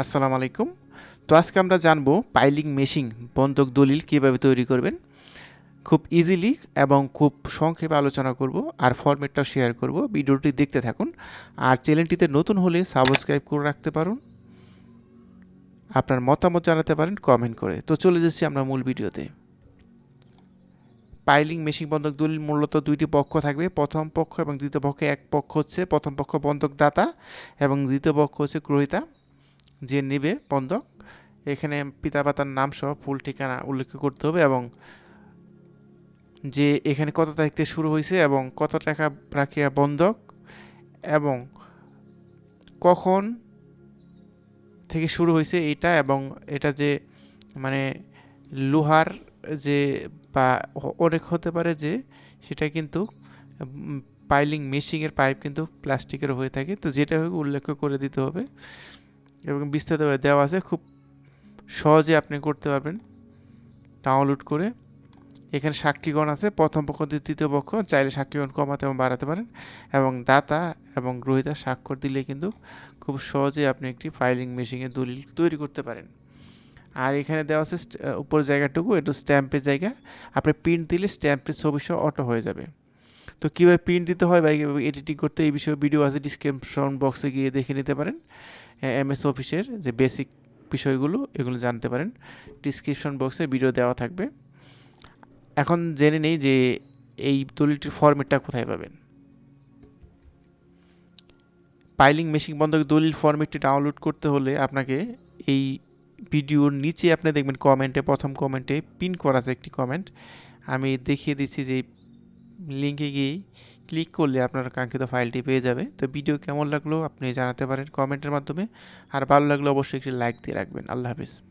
আসসালামু আলাইকুম। তো আজকে আমরা জানব পাইলিং মেশিন বন্ধক দলিল কীভাবে তৈরি করবেন। খুব ইজিলি এবং খুব সংক্ষেপে আলোচনা করব আর ফরম্যাটটাও শেয়ার করব। ভিডিওটি দেখতে থাকুন। আর চ্যানেলটিতে নতুন হলে সাবস্ক্রাইব করে রাখতে পারুন। আপনার মতামত জানাতে পারেন কমেন্ট করে। তো চলে যাচ্ছি আমরা মূল ভিডিওতে। পাইলিং মেশিন বন্ধক দলিল মূলত দুইটি পক্ষ থাকবে। প্রথম পক্ষ এবং দ্বিতীয় পক্ষে এক পক্ষ হচ্ছে প্রথম পক্ষ বন্ধক দাতা এবং দ্বিতীয় পক্ষ হচ্ছে গ্রহিতা যে নেবে বন্ধক, এখানে পিতামাতার নাম সহ ফুল ঠিকানা উল্লেখ করতে হবে এবং যে এখানে কত তারিখ থেকে শুরু হয়েছে এবং কত টাকা রাখিয়া বন্ধক এবং কখন থেকে শুরু হয়েছে এটা এবং এটা যে মানে লোহার যে বা অনেক হতে পারে যে, সেটা কিন্তু পাইলিং মেশিংয়ের পাইপ কিন্তু প্লাস্টিকের হয়ে থাকে। তো যেটা হোক উল্লেখ করে দিতে হবে। এবং বিস্তারিতভাবে দেওয়া আছে, খুব সহজে আপনি করতে পারবেন। ডাউনলোড করে এখানে সাক্ষীগণ আছে, প্রথম পক্ষ দ্বিতীয় পক্ষ, চাইলে সাক্ষীগণ কমাতে এবং বাড়াতে পারেন এবং দাতা এবং গ্রহিতা স্বাক্ষর দিলে কিন্তু খুব সহজে আপনি একটি ফাইলিং মেশিনে দলিল তৈরি করতে পারেন। আর এখানে দেওয়া আছে উপর জায়গাটুকু, একটু স্ট্যাম্পের জায়গা। আপনি প্রিন্ট দিলে স্ট্যাম্পের ছবি সহ অটো হয়ে যাবে। তো কীভাবে প্রিন্ট দিতে হয় বা এডিটিং করতে এই বিষয়ে ভিডিও আছে ডিসক্রিপশন বক্সে গিয়ে দেখে নিতে পারেন। এম এস অফিসের যে বেসিক বিষয়গুলো, এগুলো জানতে পারেন। ডিসক্রিপশন বক্সে ভিডিও দেওয়া থাকবে। এখন জেনে নেই যে এই দলিলটির ফর্মেটটা কোথায় পাবেন। পাইলিং মেশিন বন্ধক দলিল ফর্মেটটি ডাউনলোড করতে হলে আপনাকে এই ভিডিওর নিচে আপনি দেখবেন কমেন্টে প্রথম কমেন্টে পিন করা আছে একটি কমেন্ট আমি দেখিয়ে দিচ্ছি যে লিঙ্কে গিয়েই ক্লিক করলে আপনার কাঙ্ক্ষিত ফাইলটি পেয়ে যাবে। তো ভিডিও কেমন লাগল আপনি জানাতে পারেন কমেন্টের মাধ্যমে। আর ভালো লাগলে অবশ্যই একটি লাইক দিয়ে রাখবেন। আল্লাহ হাফিজ।